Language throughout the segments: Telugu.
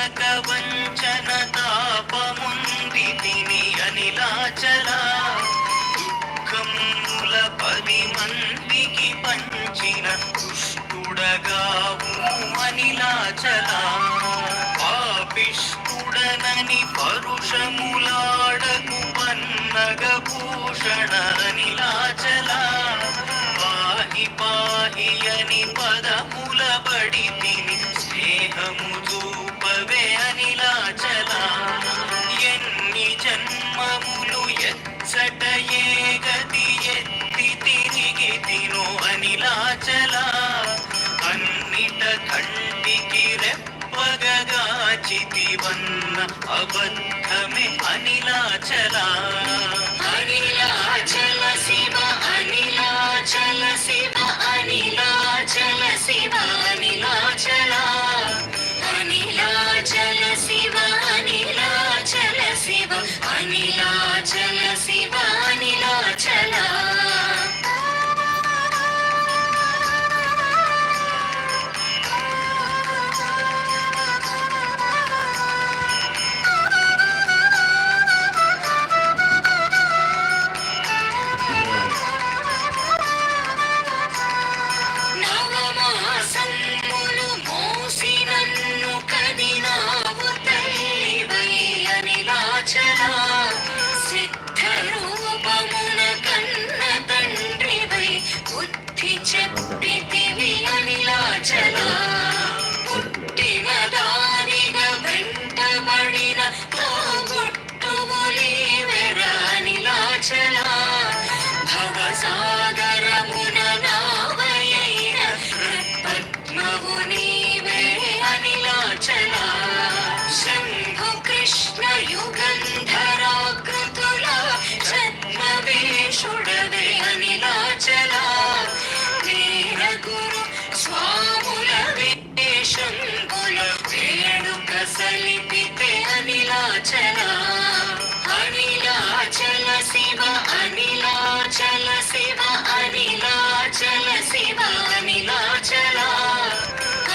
మరొకట వంచన దాపముంది తిని అనిలాచల. దుఃఖముల పది మందికి పంచిన దుష్టుడగా అనిలాచల. పాపిష్టుడనని పరుషములాడకు పన్నగ భూషణ అనిలాచల. పాహి పాహి అని పదముల స్నేహము అబద్ధమే అనిలాచలా అనిలాచల అనిలాచల శివ అనిలాచల శివ అనిలాచల శివ అనిలాచల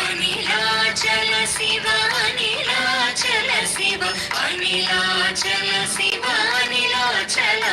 అనిలాచల శివ అనిలాచల శివ అనిలాచల శివ అనిలాచల.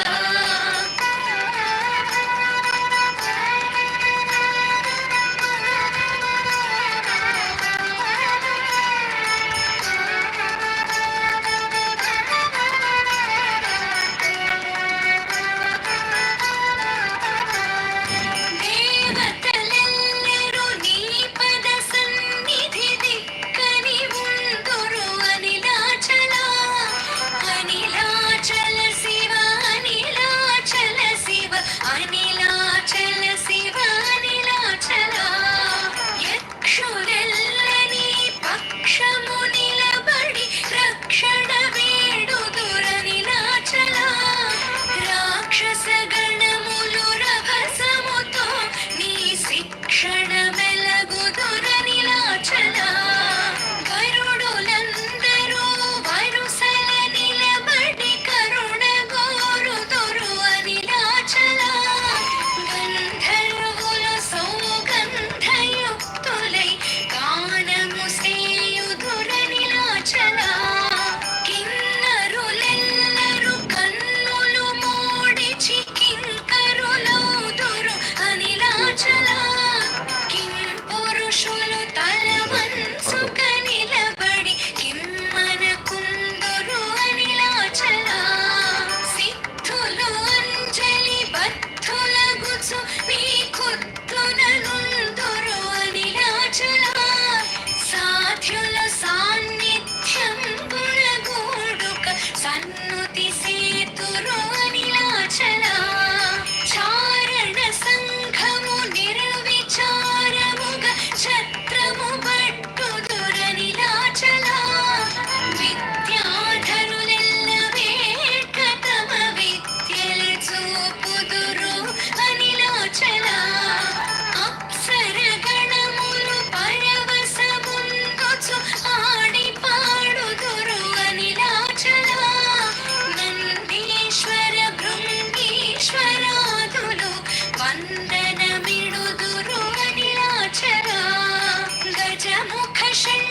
निज मुख शे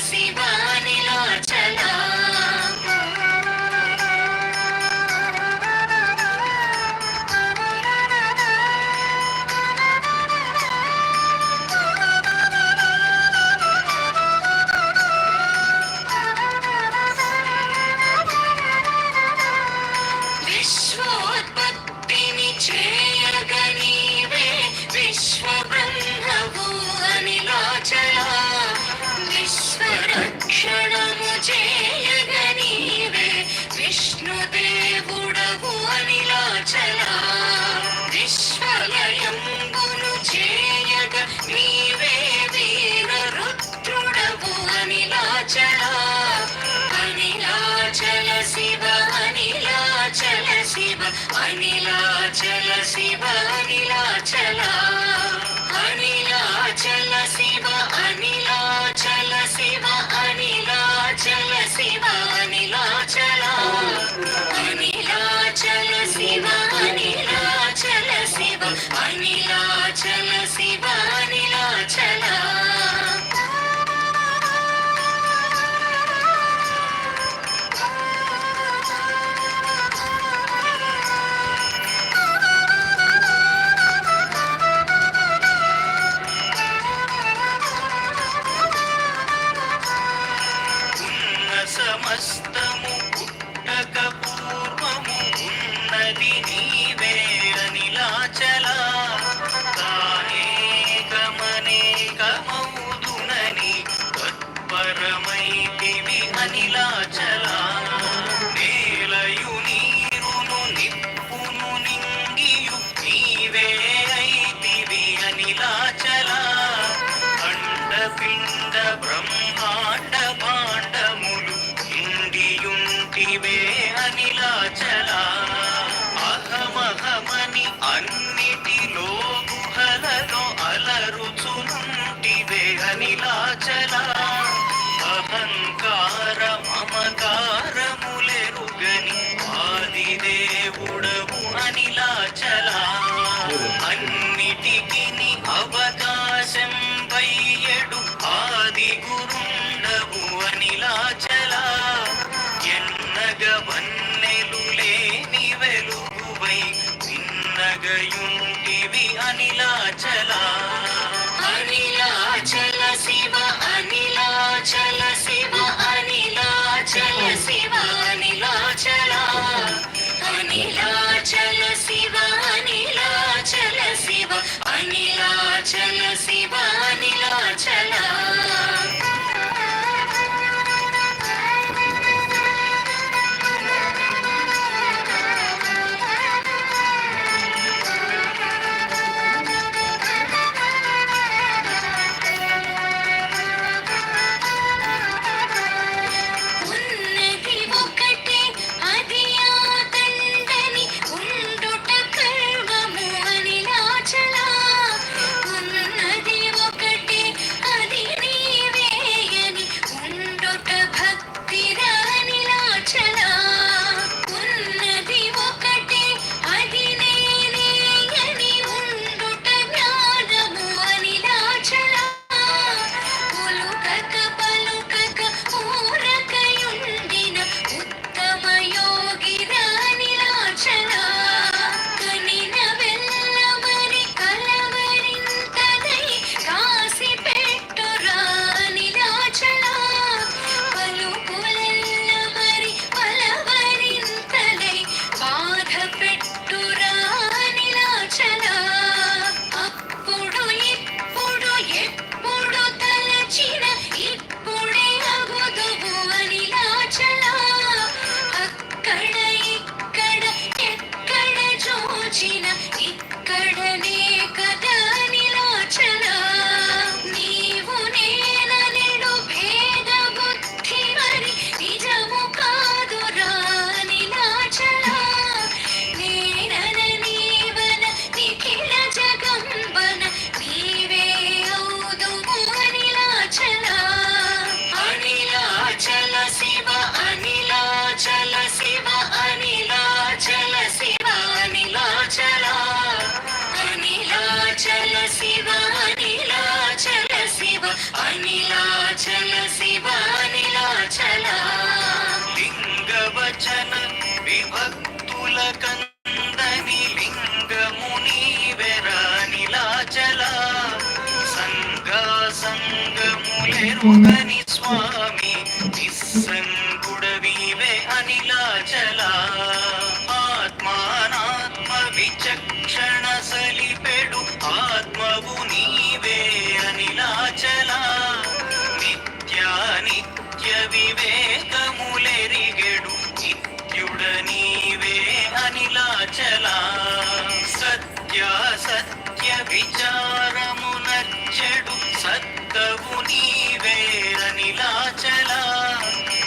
See, Lucifer. అనిలాచల Shiva అనిలాచలా mas estamos. అనిలాచల అనిలాచల Shiva అనిలాచల Shiva అనిలాచల Shiva అనిలాచల అనిలాచల Shiva అనిలాచల Shiva అనిలాచల Shiva అనిలాచల అనిలాచల శివానిలాచల లింగవచన విభక్తుల కందని లింగముని వెరానిలాచల సంగా సంగములెరుగని స్వామి నిస్సంగుడవివే అనిలాచలా విచారము నచ్చడు సత్తవు నీవేరనిలాచలా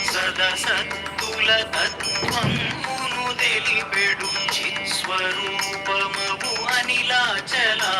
సద సత్తుల తత్వమును తెలిపెడు చిత్స్వరూపమవు అనిలాచలా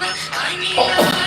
あっ。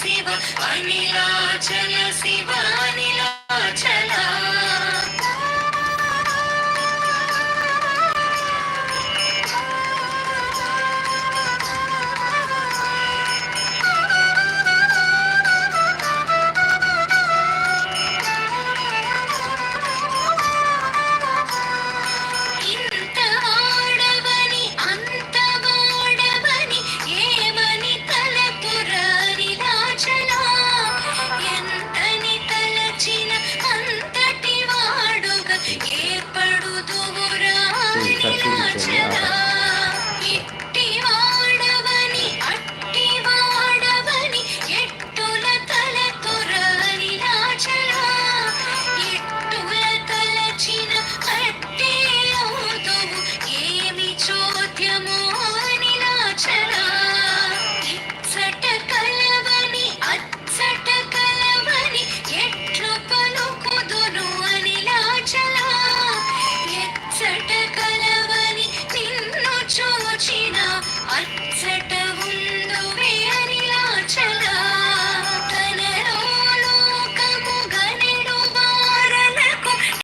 శివ అనిలాచల శివ అనిలాచలా.